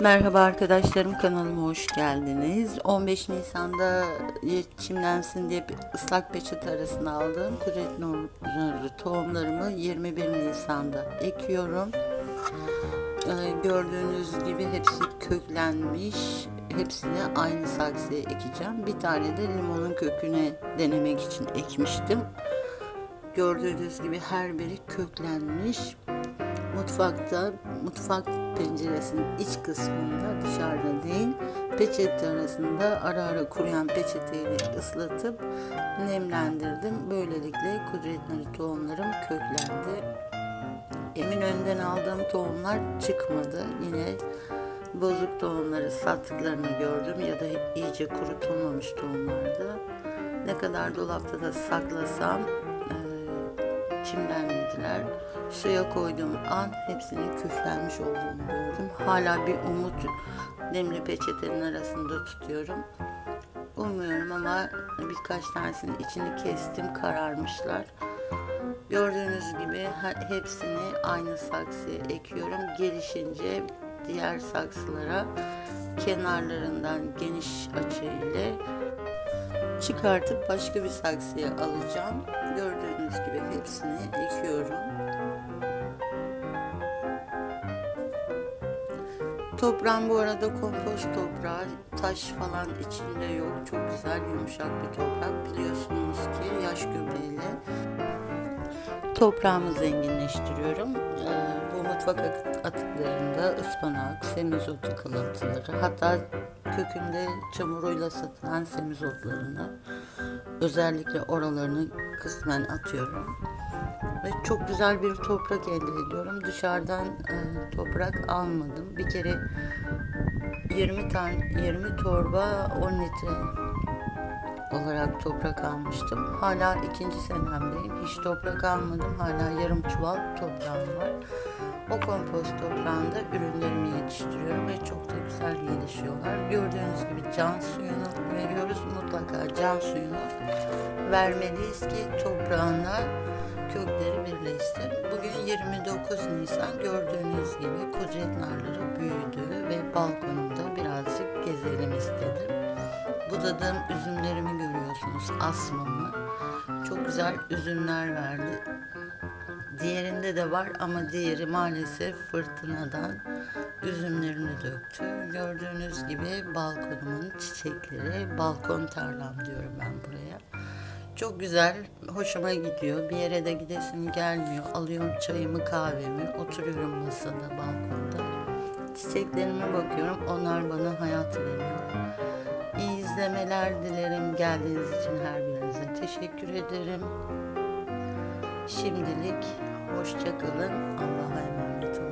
Merhaba arkadaşlarım kanalıma hoş geldiniz. 15 Nisan'da çimlensin diye ıslak peçete arasına aldığım nurları tohumlarımı 21 Nisan'da ekiyorum. Ee, gördüğünüz gibi hepsi köklenmiş. Hepsini aynı saksıya ekeceğim. Bir tane de limonun köküne denemek için ekmiştim. Gördüğünüz gibi her biri köklenmiş mutfakta, mutfak penceresinin iç kısmında dışarıda değil, peçete arasında ara ara kuruyan peçeteyle ıslatıp nemlendirdim. Böylelikle kudretli tohumlarım köklendi. Eminönü'nden aldığım tohumlar çıkmadı. Yine bozuk tohumları sattıklarını gördüm ya da iyice kurutulmamış tohumlardı. Ne kadar dolapta da saklasam çimlenmediler. Suya koyduğum an hepsinin küflenmiş olduğunu gördüm. Hala bir umut nemli peçetenin arasında tutuyorum. Umuyorum ama birkaç tanesinin içini kestim kararmışlar. Gördüğünüz gibi hepsini aynı saksıya ekiyorum. Gelişince diğer saksılara kenarlarından geniş açı ile çıkartıp başka bir saksıya alacağım. Gördüğünüz gibi hepsini ekiyorum. Toprağım bu arada kompost toprağı, taş falan içinde yok. Çok güzel yumuşak bir toprak. Biliyorsunuz ki yaş gübreyle toprağımı zenginleştiriyorum. Ee, bu mutfak atıklarında ıspanak, semizotu kalıntıları, hatta kökünde çamuruyla satılan semizotlarını özellikle oralarını kısmen atıyorum. Ve çok güzel bir toprak elde ediyorum. Dışarıdan e, toprak almadım. Bir kere 20 tane 20 torba 10 litre olarak toprak almıştım. Hala ikinci senemdeyim. Hiç toprak almadım. Hala yarım çuval toprağım var. O kompost toprağında ürünlerimi yetiştiriyorum ve çok da güzel gelişiyorlar. Gördüğünüz gibi can suyunu veriyoruz. Mutlaka can suyunu vermeliyiz ki toprağına kökleri birleşsin. Bugün 29 Nisan gördüğünüz gibi kudret narları büyüdü ve balkonumda birazcık gezelim istedim. Budadığım üzümlerimi görüyorsunuz asmamı. Çok güzel üzümler verdi. Diğerinde de var ama diğeri maalesef fırtınadan üzümlerini döktü. Gördüğünüz gibi balkonumun çiçekleri, balkon tarlam diyorum ben buraya. Çok güzel, hoşuma gidiyor. Bir yere de gidesim gelmiyor. Alıyorum çayımı, kahvemi, oturuyorum masada, balkonda. Çiçeklerime bakıyorum, onlar bana hayat veriyor. İyi izlemeler dilerim. Geldiğiniz için her birinize teşekkür ederim. Şimdilik hoşçakalın. Allah'a emanet olun.